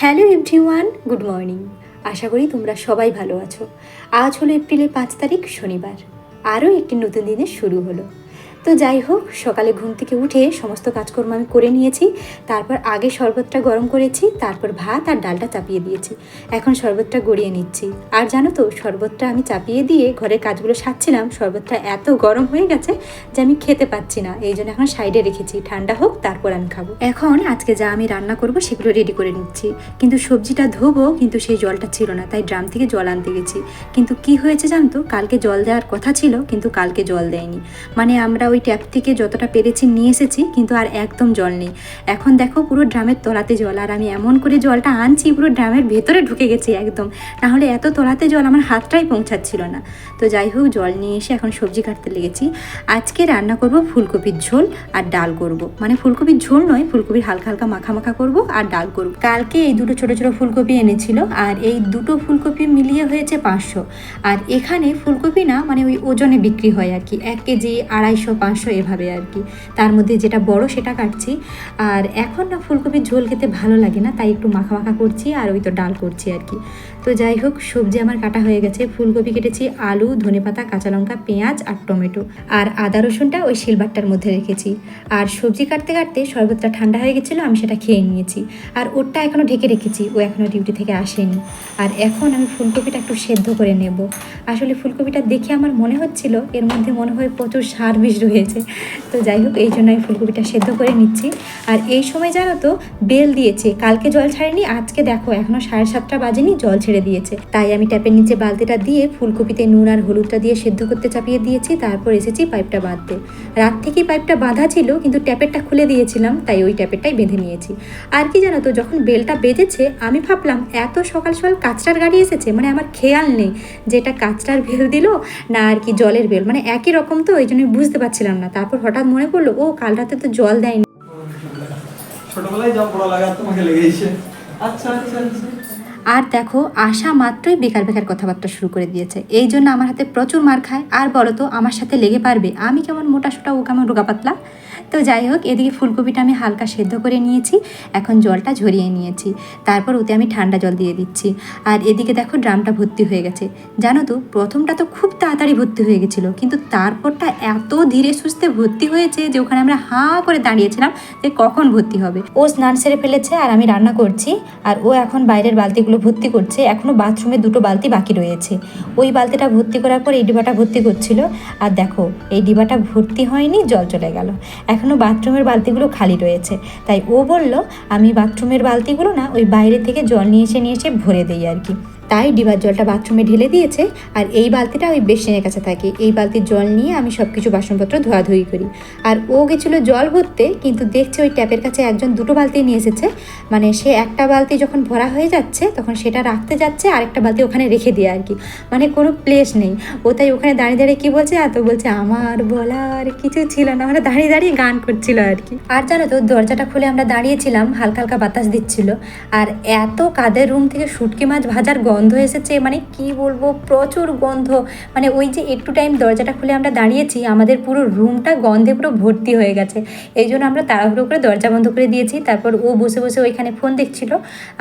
Hello everyone, good morning. আশা করি তোমরা সবাই ভালো আছো। আজ হলো এপ্রিলের পাঁচ তারিখ, শনিবার। আরও একটি নতুন দিনের শুরু হলো। তো যাই হোক, সকালে ঘুম থেকে উঠে সমস্ত কাজকর্ম আমি করে নিয়েছি, তারপর আগে শরবতটা গরম করেছি, তারপর ভাত আর ডালটা চাপিয়ে দিয়েছি। এখন শরবতটা গড়িয়ে নিচ্ছি। আর জানো তো, শরবতটা আমি চাপিয়ে দিয়ে ঘরের কাজগুলো সারছিলাম, শরবতটা এত গরম হয়ে গেছে যে আমি খেতে পাচ্ছি না। এই জন্য এখন সাইডে রেখেছি, ঠান্ডা হোক, তারপর আমি খাব। এখন আজকে যা আমি রান্না করব সেগুলো রেডি করে নিচ্ছি। কিন্তু সবজিটা ধোবো, কিন্তু সেই জলটা ছিল না, তাই ড্রাম থেকে জল আনতে গেছি। কিন্তু কি হয়েছে জানতো কালকে জল দেওয়ার কথা ছিল, কিন্তু কালকে জল দেয়নি। মানে আমরা ওই ট্যাপ থেকে যতটা পেরেছি নিয়ে এসেছি, কিন্তু আর একদম জল নেই। এখন দেখো পুরো ড্রামের তলাতে জল, আর আমি এমন করে জলটা আনছি, পুরো ড্রামের ভেতরে ঢুকে গেছি একদম। নাহলে এত তলাতে জল আমার হাতটাই পৌঁছাচ্ছিল না। তো যাই হোক, জল নিয়ে এসে এখন সবজি কাটতে লেগেছি। আজকে রান্না করব ফুলকপির ঝোল আর ডাল করব। মানে ফুলকপির ঝোল নয়, ফুলকপির হালকা হালকা মাখা মাখা করব আর ডাল করব। কালকে এই দুটো ছোট ছোট ফুলকপি এনেছিল, আর এই দুটো ফুলকপি মিলিয়ে হয়েছে পাঁচশো। আর এখানে ফুলকপি না মানে ওই ওজনে বিক্রি হয় আর কি, এক কেজি আড়াইশো পাঁচশো এভাবে আর কি। তার মধ্যে যেটা বড় সেটা কাটছি। আর এখন না ফুলকপির ঝোল খেতে ভালো লাগে না, তাই একটু মাখা মাখা করছি আর ওই তো ডাল করছি আর কি। তো যাই হোক, সবজি আমার কাটা হয়ে গেছে। ফুলকপি কেটেছি, আলু, ধনেপাতা, কাঁচা লঙ্কা, পেঁয়াজ আর টমেটো। আর আদা রসুনটা ওই শিলবাট্টার মধ্যে রেখেছি। আর সবজি কাটতে কাটতে শরবতটা ঠান্ডা হয়ে গেছিল, আমি সেটা খেয়ে নিয়েছি। আর ওরটা এখনও ঢেকে রেখেছি, ও এখনও ডিউটি থেকে আসেনি। আর এখন আমি ফুলকপিটা একটু সেদ্ধ করে নেব। আসলে ফুলকপিটা দেখে আমার মনে হচ্ছিল, এর মধ্যে মনে হয় প্রচুর সার বিষ রয়েছে তো যাই হোক এই জন্য আমি ফুলকপিটা সেদ্ধ করে নিচ্ছি। আর এই সময় জানো তো, বেল দিয়েছে। কালকে জল ছাড়েনি, আজকে দেখো এখনও সাড়ে সাতটা বাজেনি, জল ছেড়ে দিয়েছে। তাই আমি ট্যাপের নিচে বালতিটা দিয়ে ফুলকপিতে নুন আর হলুদটা দিয়ে সেদ্ধ করতে চাপিয়ে দিয়েছি, তারপর এসেছি পাইপটা বাঁধতে। রাত থেকেই পাইপটা বাঁধা ছিল, কিন্তু ট্যাপেরটা খুলে দিয়েছিলাম, তাই ওই ট্যাপেরটাই বেঁধে নিয়েছি। আর কি জানো তো, যখন বেলটা বেজেছে আমি ভাবলাম, এত সকাল সকাল কাঁচটার গাড়ি এসেছে মানে আমার খেয়াল নেই যে এটা কাঁচটার বেল দিল না আর কি জলের বেল মানে একই রকম তো ওই জন্য বুঝতে পারছিলাম না। তারপর হঠাৎ মনে পড়ল ও কাল রাতে তো জল দেয়নি। ছোটবেলায় যা পড়া লাগা তোমাকে লেগেছে আচ্ছা আচ্ছা আচ্ছা। আর দেখো আশা মাত্রই বেকার বেকার কথাবার্তা শুরু করে দিয়েছে। এই জন্য আমার হাতে প্রচুর মার খায়। আর বলো তো আমার সাথে লেগে পারবে? আমি কেমন মোটা সোটা ও কেমন রোগা পাতলা? তো যাই হোক, এদিকে ফুলকপিটা আমি হালকা সেদ্ধ করে নিয়েছি। এখন জলটা ঝরিয়ে নিয়েছি। তারপর ওতে আমি ঠান্ডা জল দিয়ে দিচ্ছি। আর এদিকে দেখো ড্রামটা ভর্তি হয়ে গেছে। জানো তো, প্রথমটা তো খুব তাড়াতাড়ি ভর্তি হয়ে গেছিল, কিন্তু তারপরটা এত ধীরে সুস্থে ভর্তি হয়েছে যে ওখানে আমরা হাঁ করে দাঁড়িয়েছিলাম যে কখন ভর্তি হবে। ও স্নান সেরে ফেলেছে আর আমি রান্না করছি, আর ও এখন বাইরের বালতিগুলো ভর্তি করছে। এখনও বাথরুমে দুটো বালতি বাকি রয়েছে। ওই বালতিটা ভর্তি করার পর এই ডিবাটা ভর্তি করছিল। আর দেখো, এই ডিবাটা ভর্তি হয়নি, জল চলে গেল। এখনও বাথরুমের বালতিগুলো খালি রয়েছে। তাই ও বলল, আমি বাথরুমের বালতিগুলো না ওই বাইরে থেকে জল নিয়ে এসে নিয়ে এসে ভরে দিই আর কি। তাই ডিবার জলটা বাথরুমে ঢেলে দিয়েছে আর এই বালতিটা ওই বেসিনের কাছে থাকে। এই বালতির জল নিয়ে আমি সব কিছু বাসনপত্র ধোয়াধুয়ি করি। আর ও গেছিল জল ভরতে, কিন্তু দেখছে ওই ট্যাপের কাছে একজন দুটো বালতি নিয়ে এসেছে। মানে সে একটা বালতি যখন ভরা হয়ে যাচ্ছে, তখন সেটা রাখতে যাচ্ছে, আরেকটা বালতি ওখানে রেখে দিয়ে আর কি। মানে কোনো প্লেস নেই। ও তাই ওখানে দাঁড়িয়ে দাঁড়িয়ে কী বলছে? এত বলছে, আমার বলার কিছু ছিল না। মানে দাঁড়িয়ে দাঁড়িয়ে গান করছিল আর কি। আর জানো তো, দরজাটা খুলে আমরা দাঁড়িয়েছিলাম, হালকা হালকা বাতাস দিচ্ছিল। আর এত কাদের রুম থেকে শুটকি মাছ ভাজার গন্ধ এসেছে মানে কি বলব, প্রচুর গন্ধ। মানে ওই যে একটু টাইম দরজাটা খুলে আমরা দাঁড়িয়েছি, আমাদের পুরো রুমটা গন্ধে পুরো ভর্তি হয়ে গেছে। এই জন্য আমরা তাড়াহুড়ো করে দরজা বন্ধ করে দিয়েছি, তারপর ও বসে বসে ওইখানে ফোন দেখছিল।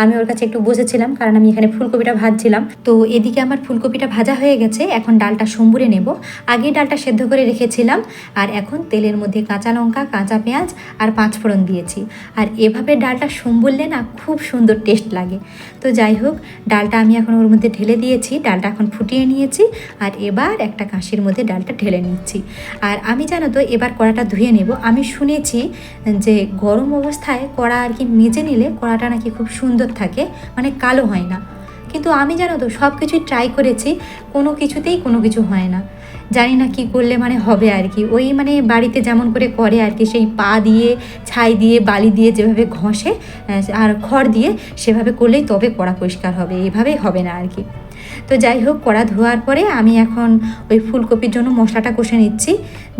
আমি ওর কাছে একটু বসেছিলাম, কারণ আমি এখানে ফুলকপিটা ভাজছিলাম। তো এদিকে আমার ফুলকপিটা ভাজা হয়ে গেছে, এখন ডালটা সম্বুরে নেব। আগে ডালটা সেদ্ধ করে রেখেছিলাম, আর এখন তেলের মধ্যে কাঁচা লঙ্কা, কাঁচা পেঁয়াজ আর পাঁচফোড়ন দিয়েছি। আর এভাবে ডালটা সম্বুরলে না খুব সুন্দর টেস্ট লাগে। তো যাই হোক, ডালটা আমি এখন ওর মধ্যে ঢেলে দিয়েছি, ডালটা এখন ফুটিয়ে নিয়েছি আর এবার একটা কাঁশির মধ্যে ডালটা ঢেলে নিচ্ছি। আর আমি জানো তো, এবার কড়াটা ধুয়ে নেব। আমি শুনেছি যে গরম অবস্থায় কড়া আর কি মেজে নিলে কড়াটা নাকি খুব সুন্দর থাকে মানে কালো হয় না। কিন্তু আমি জানো তো সব কিছুই ট্রাই করেছি, কোনো কিছুতেই কোনো কিছু হয় না। জানি না কি করলে মানে হবে আর কি। ওই মানে বাড়িতে যেমন করে করে আর কি, সেই পা দিয়ে, ছাই দিয়ে, বালি দিয়ে যেভাবে ঘষে আর খড় দিয়ে সেভাবে করলেই তবে কড়া পরিষ্কার হবে, এভাবেই হবে না আর কি। তো যাই হোক, কড়া ধোয়ার পরে আমি এখন ওই ফুলকপির জন্য মশলাটা কষে নিচ্ছি।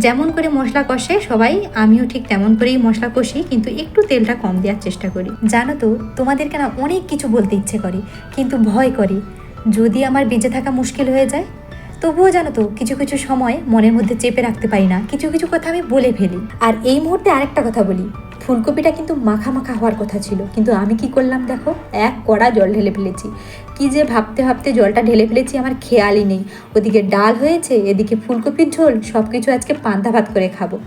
যেমন করে মশলা কষে সবাই, আমিও ঠিক তেমন করেই মশলা কষি, কিন্তু একটু তেলটা কম দেওয়ার চেষ্টা করি। জানো তো তোমাদেরকে না অনেক কিছু বলতে ইচ্ছে করে, কিন্তু ভয় করে। যদি আমার বেঁচে থাকা মুশকিল হয়ে যায় তবুও জানো তো, কিছু কিছু সময় মনের মধ্যে চেপে রাখতে পারি না। কিছু কিছু কথা আমি বলে ফেলি। আর এই মুহূর্তে আরেকটা কথা বলি। ফুলকপিটা কিন্তু মাখা মাখা হওয়ার কথা ছিল। কিন্তু আমি কি করলাম দেখো? এক কড়া জল ঢেলে ফেলেছি। কি যে ভাবতে ভাবতে জলটা ঢেলে ফেলেছি, আমার খেয়ালই নেই। ওদিকে ডাল হয়েছে, এদিকে ফুলকপির ঝোল সব কিছু আজকে পান্তা ভাত করে খাব।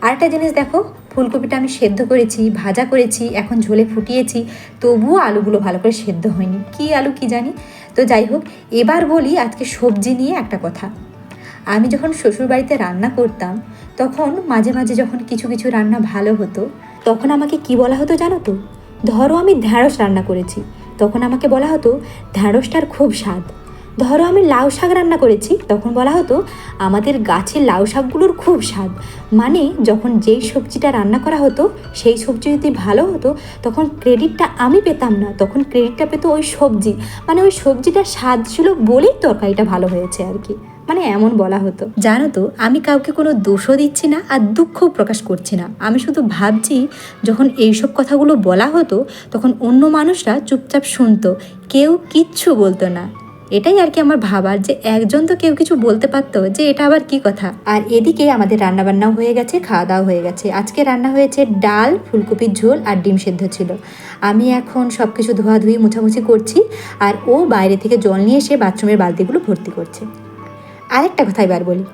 আরেকটা জিনিস দেখো, ফুলকপিটা আমি সেদ্ধ করেছি, ভাজা করেছি, এখন ঝোলে ফুটিয়েছি। তবুও আলুগুলো ভালো করে সেদ্ধ হয়নি। কি আলু কি জানি? তো যাই হোক, এবার বলি আজকে সবজি নিয়ে একটা কথা। আমি যখন শ্বশুরবাড়িতে রান্না করতাম, তখন মাঝে মাঝে যখন কিছু কিছু রান্না ভালো হতো, তখন আমাকে কি বলা হতো জানো তো? ধরো আমি ঢ্যাঁড়স রান্না করেছি, তখন আমাকে বলা হতো, ঢ্যাঁড়সটার খুব স্বাদ। ধরো আমি লাউ শাক রান্না করেছি, তখন বলা হতো আমাদের গাছের লাউ শাকগুলোর খুব স্বাদ। মানে যখন যেই সবজিটা রান্না করা হতো, সেই সবজি যদি ভালো হতো, তখন ক্রেডিটটা আমি পেতাম না। তখন ক্রেডিটটা পেতো ওই সবজি। মানে ওই সবজিটার স্বাদ ছিল বলেই তরকারিটা ভালো হয়েছে আর কি। মানে এমন বলা হতো। জানো তো, আমি কাউকে কোনো দোষও দিচ্ছি না আর দুঃখও প্রকাশ করছি না। আমি শুধু ভাবছি, যখন এইসব কথাগুলো বলা হতো, তখন অন্য মানুষরা চুপচাপ শুনতো। কেউ কিচ্ছু বলতো না। এটাই আর কি আমার ভাবার যে একজন তো কেউ কিছু বলতে পারতো যে এটা আবার কি কথা। আর এদিকে আমাদের রান্নাবান্নাও হয়ে গেছে খাওয়া দাওয়া হয়ে গেছে। আজকে রান্না হয়েছে ডাল, ফুলকপির ঝোল আর ডিম সেদ্ধ ছিল। আমি এখন সব কিছু ধোয়াধুয়ি, মোছামুছি করছি আর ও বাইরে থেকে জল নিয়ে এসে বাথরুমের বালতিগুলো ভর্তি করছে। আরেকটা কথা এবার বলি।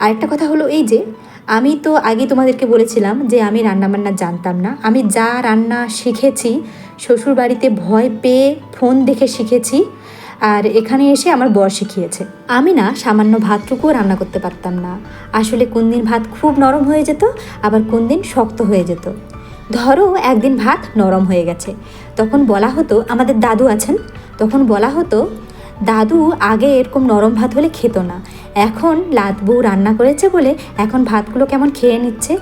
আরেকটা কথা হলো এই যে, আমি তো আগে তোমাদেরকে বলেছিলাম যে আমি রান্নাবান্না জানতাম না। আমি যা রান্না শিখেছি শ্বশুর বাড়িতে ভয় পেয়ে ফোন দেখে শিখেছি আর এখানে এসে আমার বর শিখিয়েছে। আমি না সামান্য ভাতটুকুও রান্না করতে পারতাম না। আসলে কোন দিন ভাত খুব নরম হয়ে যেত, আবার কোন দিন শক্ত হয়ে যেত। ধরো একদিন ভাত নরম হয়ে গেছে। তখন বলা হতো, আমাদের দাদু আছেন? তখন বলা হতো, দাদু আগে এরকম নরম ভাত হলে খেত না। এখন লাত রান্না করেছে বলে এখন ভাতগুলো কেমন খেয়ে নিচ্ছে?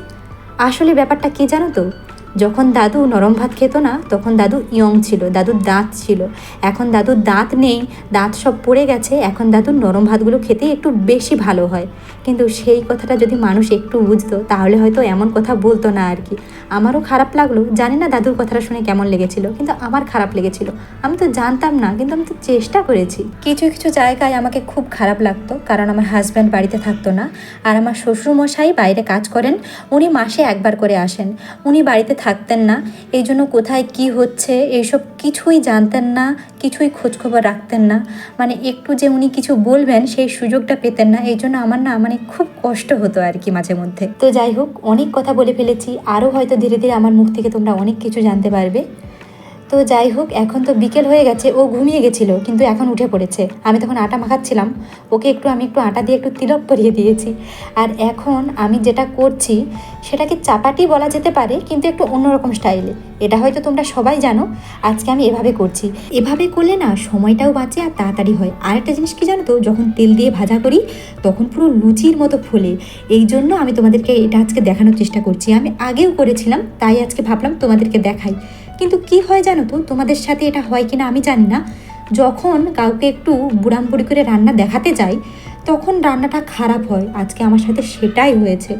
আসলে ব্যাপারটা কি জানো তো? যখন দাদু নরম ভাত খেত না, তখন দাদু ইয়ং ছিল, দাদুর দাঁত ছিল। এখন দাদুর দাঁত নেই, দাঁত সব পড়ে গেছে, এখন দাদুর নরম ভাতগুলো খেতে একটু বেশি ভালো হয়। কিন্তু সেই কথাটা যদি মানুষ একটু বুঝতো, তাহলে হয়তো এমন কথা বলতো না আর কি। আমারও খারাপ লাগল, জানি না দাদুর কথাটা শুনে কেমন লেগেছিল, কিন্তু আমার খারাপ লেগেছিল। আমি তো জানতাম না, কিন্তু আমি তো চেষ্টা করেছি। কিছু কিছু জায়গায় আমাকে খুব খারাপ লাগতো, কারণ আমার হাজব্যান্ড বাড়িতে থাকতো না। আর আমার শ্বশুরমশাই বাইরে কাজ করেন, উনি মাসে একবার করে আসেন। উনি বাড়িতে থাকতেন না। এই জন্য কোথায় কি হচ্ছে, এইসব কিছুই জানতেন না, কিছুই খোঁজখবর রাখতেন না। মানে একটু যে উনি কিছু বলবেন, সেই সুযোগটা পেতেন না। এই জন্য আমার না মানে খুব কষ্ট হতো আর কি মাঝে মধ্যে। তো যাই হোক, অনেক কথা বলে ফেলেছি। আরও হয়তো ধীরে ধীরে আমার মুখ থেকে তোমরা অনেক কিছু জানতে পারবে। তো যাই হোক, এখন তো বিকেল হয়ে গেছে, ও ঘুমিয়ে গেছিল, কিন্তু এখন উঠে পড়েছে। আমি তখন আটা মাখাচ্ছিলাম, ওকে একটু, আমি একটু আটা দিয়ে একটু তিলক পরিয়ে দিয়েছি। আর এখন আমি যেটা করছি সেটাকে চাপাটি বলা যেতে পারে, কিন্তু একটু অন্যরকম স্টাইলে। এটা হয়তো তোমরা সবাই জানো, আজকে আমি এভাবে করছি। এভাবে করলে না, সময়টাও বাঁচে আর তাড়াতাড়ি হয়। আর একটা জিনিস কি জানো তো, যখন তেল দিয়ে ভাজা করি, তখন পুরো লুচির মতো ফোলে। এই জন্য আমি তোমাদেরকে এটা আজকে দেখানোর চেষ্টা করছি। আমি আগেও করেছিলাম, তাই আজকে ভাবলাম তোমাদেরকে দেখাই। কিন্তু কি হয় জানো তো? তোমাদের সাথে এটা হয় কিনা আমি জানি না। যখন কাউকে একটু বুড়ামপুরি করে রান্না দেখাতে যাই, তখন রান্নাটা খারাপ হয়। আজকে আমার সাথে সেটাই হয়েছে।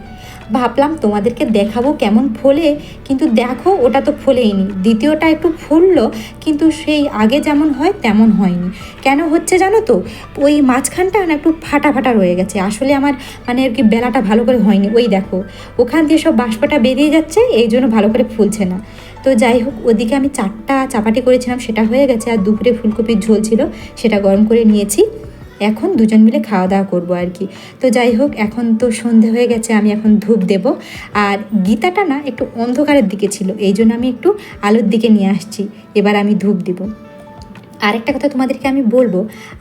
ভাবলাম তোমাদেরকে দেখাবো কেমন ফোলে, কিন্তু দেখো ওটা তো ফোলেইনি। দ্বিতীয়টা একটু ফুললো, কিন্তু সেই আগে যেমন হয়, তেমন হয়নি। কেন হচ্ছে জানো তো? ওই মাঝখানটা না একটু ফাটা ফাটা রয়ে গেছে। আসলে আমার মানে আর কি বেলাটা ভালো করে হয়নি। ওই দেখো, ওখান দিয়ে সব বাষ্পটা বেরিয়ে যাচ্ছে, এই জন্য ভালো করে ফুলছে না। তো যাই হোক, ওদিকে আমি চারটা চাপাটি করেছিলাম, সেটা হয়ে গেছে আর দুপুরে ফুলকপির ঝোল ছিল, সেটা গরম করে নিয়েছি। এখন দুজন মিলে খাওয়া দাওয়া করব আর কি। তো যাই হোক, এখন তো সন্ধে হয়ে গেছে, আমি এখন ধূপ দেব। আর গীতাটা না একটু অন্ধকারের দিকে ছিল, এই জন্য আমি একটু আলোর দিকে নিয়ে আসছি, এবার আমি ধূপ দেবো। আরেকটা কথা তোমাদেরকে আমি বলব,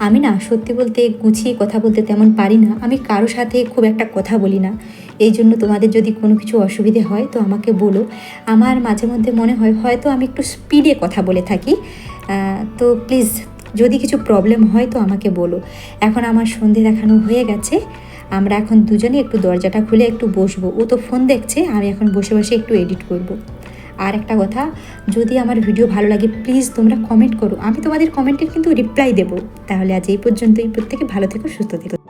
আমি না সত্যি বলতে গুছিয়ে কথা বলতে তেমন পারি না, আমি কারও সাথে খুব একটা কথা বলি না। এই জন্য তোমাদের যদি কোনো কিছু অসুবিধে হয় তো আমাকে বলো। আমার মাঝে মধ্যে মনে হয় হয়তো আমি একটু স্পিডে কথা বলে থাকি। তো প্লিজ যদি কিছু প্রবলেম হয় তো আমাকে বলো। এখন আমার সন্ধে দেখানো হয়ে গেছে। আমরা এখন দুজনে একটু দরজাটা খুলে একটু বসবো। ও তো ফোন দেখছে, আমি এখন বসে বসে একটু এডিট করব। আর একটা কথা, যদি আমার ভিডিও ভালো লাগে প্লিজ তোমরা কমেন্ট করো। আমি তোমাদের কমেন্টের কিন্তু রিপ্লাই দেবো। তাহলে আজ এই পর্যন্তই। প্রত্যেকে ভালো থেকো, সুস্থ থেকো।